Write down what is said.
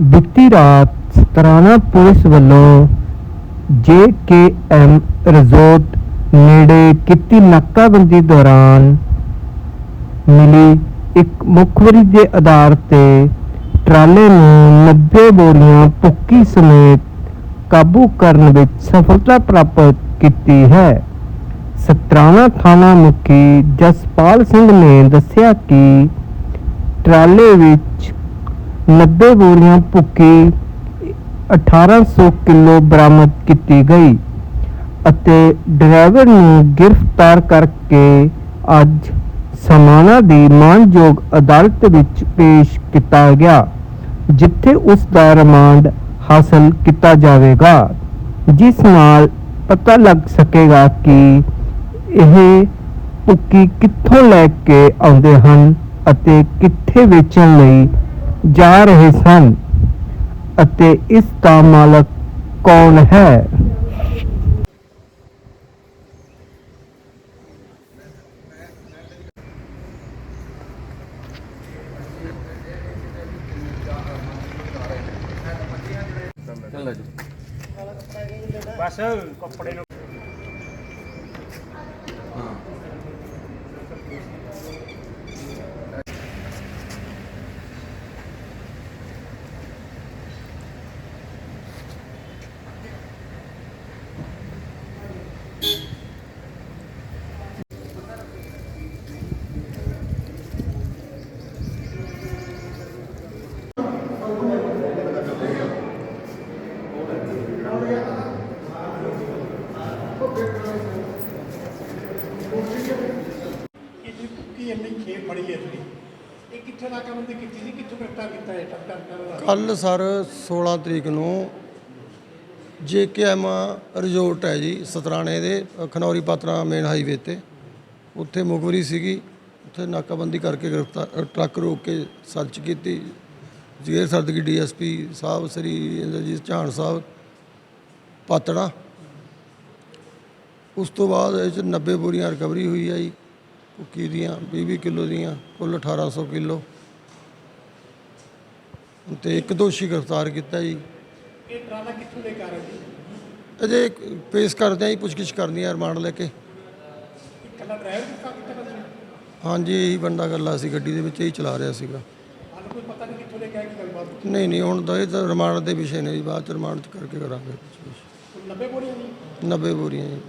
ਬੀਤੀ ਰਾਤ ਸਤਰਾਣਾ ਪੁਲਿਸ ਵੱਲੋਂ ਜੇਕੇਐਮ ਰਿਜ਼ੋਰਟ ਨੇੜੇ ਕੀਤੀ ਨਾਕਾਬੰਦੀ ਦੌਰਾਨ ਮਿਲੀ ਇੱਕ ਮੁਖਬਰੀ ਦੇ ਆਧਾਰ ਤੇ ਟਰਾਲੇ ਨੂੰ 90 ਬੋਰੀਆਂ ਪੁੱਕੀ ਸਮੇਤ ਕਾਬੂ ਕਰਨ ਵਿੱਚ ਸਫਲਤਾ ਪ੍ਰਾਪਤ ਕੀਤੀ ਹੈ। ਸਤਰਾਣਾ ਥਾਣਾ ਮੁਖੀ ਜਸਪਾਲ ਸਿੰਘ ਨੇ ਦੱਸਿਆ ਕਿ ਟਰਾਲੇ ਵਿੱਚ 90 ਬੋਰੀਆਂ ਭੁੱਕੀ 1800 ਕਿਲੋ ਬਰਾਮਦ ਕੀਤੀ ਗਈ ਅਤੇ ਡਰਾਈਵਰ ਨੂੰ ਗ੍ਰਿਫਤਾਰ ਕਰਕੇ ਅੱਜ ਸਮਾਣਾ ਦੀ ਮਾਨਯੋਗ ਅਦਾਲਤ ਵਿੱਚ ਪੇਸ਼ ਕੀਤਾ ਗਿਆ, ਜਿੱਥੇ ਉਸ ਦਾ ਰਿਮਾਂਡ ਹਾਸਲ ਕੀਤਾ ਜਾਵੇਗਾ, ਜਿਸ ਨਾਲ ਪਤਾ ਲੱਗ ਸਕੇਗਾ ਕਿ ਇਹ ਭੁੱਕੀ ਕਿੱਥੋਂ ਲੈ ਕੇ ਆਉਂਦੇ ਹਨ ਅਤੇ ਕਿੱਥੇ ਵੇਚਣ ਲਈ ਜਾ ਰਹੇ ਸਨ ਅਤੇ ਇਸ ਦਾ ਮਾਲਕ ਕੌਣ ਹੈ? ਬਸ ਕੱਪੜੇ ਨੂੰ ਇਹਦੀ ਕੁੱਕੀ ਇੰਨੀ ਖੇਪ ਫੜੀ ਹੈ ਤੁਸੀਂ ਇਹ ਕਿੱਥੇ ਨਾਕਾਬੰਦੀ ਕੀਤੀ ਸੀ? ਕਿੱਥੋਂ ਗ੍ਰਿਫਤਾਰ ਕੀਤਾ ਹੈ ਟੱਕ ਟੱਕ ਕਰ ਕੱਲ ਸਰ 16 ਤਰੀਕ ਨੂੰ ਜੇਕੇਐਮ ਰਿਜ਼ੋਰਟ ਹੈ ਜੀ ਸਤਰਾਣੇ ਦੇ, ਖਨੌਰੀ ਪਾਤਰਾ ਮੇਨ ਹਾਈਵੇ ਤੇ। ਉੱਥੇ ਮੁਖਬਰੀ ਸੀਗੀ, ਉੱਥੇ ਨਾਕਾਬੰਦੀ ਕਰਕੇ ਗ੍ਰਿਫਤਾਰ ਟਰੱਕ ਰੋਕ ਕੇ ਸਰਚ ਕੀਤੀ। ਜਗੇਰ ਸਰਦਗੀ ਡੀਐਸਪੀ ਸਾਹਿਬ, ਸ੍ਰੀ ਇੰਦਰਜੀਤ ਝਾਣ ਸਾਹਿਬ, ਪਾਤੜਾ। ਉਸ ਤੋਂ ਬਾਅਦ ਇਹ 'ਚ 90 ਬੋਰੀਆਂ ਰਿਕਵਰੀ ਹੋਈ ਹੈ ਜੀ ਕੁੱਕੀ ਦੀਆਂ 20 ਕਿਲੋ ਦੀਆਂ ਕੁੱਲ 1800 ਕਿਲੋ। ਤੇ ਇੱਕ ਦੋਸ਼ੀ ਗ੍ਰਿਫਤਾਰ ਕੀਤਾ ਜੀ। ਇਹ ਟਰਾਲਾ ਕਿੱਥੋਂ ਲੈ ਕੇ ਆ ਰਿਹਾ ਸੀ? ਅਜੇ ਪੇਸ਼ ਕਰਦੇ ਆ ਜੀ ਪੁੱਛਗਿੱਛ ਕਰਨੀ ਹੈ ਰਿਮਾਂਡ ਲੈ ਕੇ। ਇਕੱਲਾ ਡਰਾਈਵਰ ਕਿੱਥਾ ਕਿੱਥੇ ਬਸ ਹਾਂਜੀ ਇਹੀ ਬੰਦਾ ਗੱਲਾ ਸੀ ਗੱਡੀ ਦੇ ਵਿੱਚ ਹੀ ਚਲਾ ਰਿਹਾ ਸੀਗਾ। ਹਾਲੇ ਕੋਈ ਪਤਾ ਨਹੀਂ ਕਿੱਥੋਂ ਲੈ ਕੇ ਆਇਆ ਕੀ ਗੱਲਬਾਤ ਨਹੀਂ ਨਹੀਂ ਹੁਣ ਤਾਂ ਇਹ ਤਾਂ ਰਿਮਾਂਡ ਦੇ ਵਿਸ਼ੇ ਨੇ ਜੀ ਬਾਅਦ ਚ ਰਿਮਾਂਡ ਚ ਕਰਕੇ ਕਰਾਂਗੇ। ਪੁੱਛਗਿੱਛ। 90 ਬੋਰੀਆਂ ਨਹੀਂ 90 ਬੋਰੀਆਂ ਜੀ।